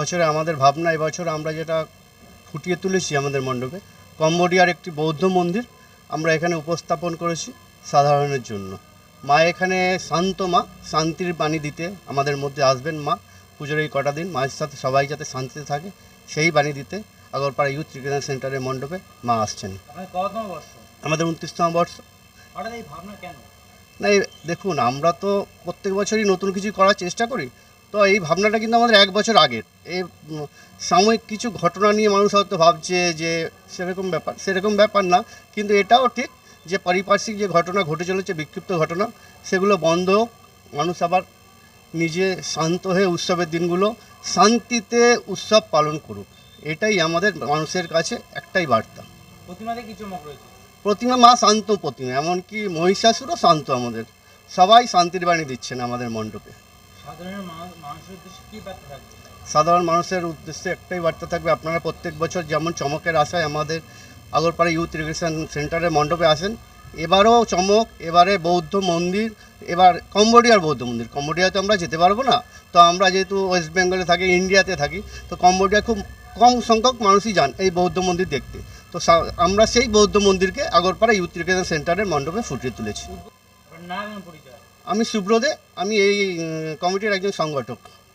এবছরে আমাদের ভাবনা এবছর আমরা যেটা ফুটিয়ে তুলেছি আমাদের মণ্ডপে কম্বোডিয়ার একটি বৌদ্ধ মন্দির আমরা এখানে উপস্থাপন করেছি সাধারণের জন্য। মা এখানে শান্ত মা শান্তির বাণী দিতে আমাদের মধ্যে আসবেন মা। পুজোর এই কটা দিন মায়ের সাথে সবাই যাতে শান্তিতে থাকে সেই বাণী দিতে আগরপাড়া ইউথ রিকগনাইজ সেন্টারের মণ্ডপে মা আসছেন। আমাদের উনত্রিশতম বর্ষ। না দেখুন আমরা তো প্রত্যেক বছরই নতুন কিছু করার চেষ্টা করি। তো এই ভাবনাটা কিন্তু আমাদের এক বছর আগের। এই সাময়িক কিছু ঘটনা নিয়ে মানুষ হয়তো ভাবছে যে সেরকম ব্যাপার সেরকম ব্যাপার না। কিন্তু এটাও ঠিক যে পারিপার্শ্বিক যে ঘটনা ঘটে চলেছে বিক্ষিপ্ত ঘটনা সেগুলো বন্ধ হোক। মানুষ আবার নিজে শান্ত হয়ে উৎসবের দিনগুলো শান্তিতে উৎসব পালন করুক। এটাই আমাদের মানুষের কাছে একটাই বার্তা। প্রতিমাতে কি চমক রয়েছে? প্রতিমা মা শান্ত প্রতিমা এমনকি মহিষাসুরও শান্ত আমাদের। সবাই শান্তির বাণী দিচ্ছেন আমাদের মণ্ডপে। সাধারণ মানুষের উদ্দেশ্যে একটাই বার্তা থাকবে, আপনারা প্রত্যেক বছর যেমন চমকের আশায় আমাদের আগরপাড়া ইউথ ইরিগেশন সেন্টারের মণ্ডপে আসেন, এবারও চমক, এবারে বৌদ্ধ মন্দির, এবার কম্বোডিয়ার বৌদ্ধ মন্দির। কম্বোডিয়াতে আমরা যেতে পারব না, তো আমরা যেহেতু ওয়েস্ট বেঙ্গলে থাকি, ইন্ডিয়াতে থাকি, তো কম্বোডিয়া খুব কম সংখ্যক মানুষই যান এই বৌদ্ধ মন্দির দেখতে। তো আমরা সেই বৌদ্ধ মন্দিরকে আগরপাড়া ইউথ ইরিগেশন সেন্টারের মণ্ডপে ফুটিয়ে তুলেছি। আমি সুব্রদে আমি এই কমিটির একজন সংগঠক।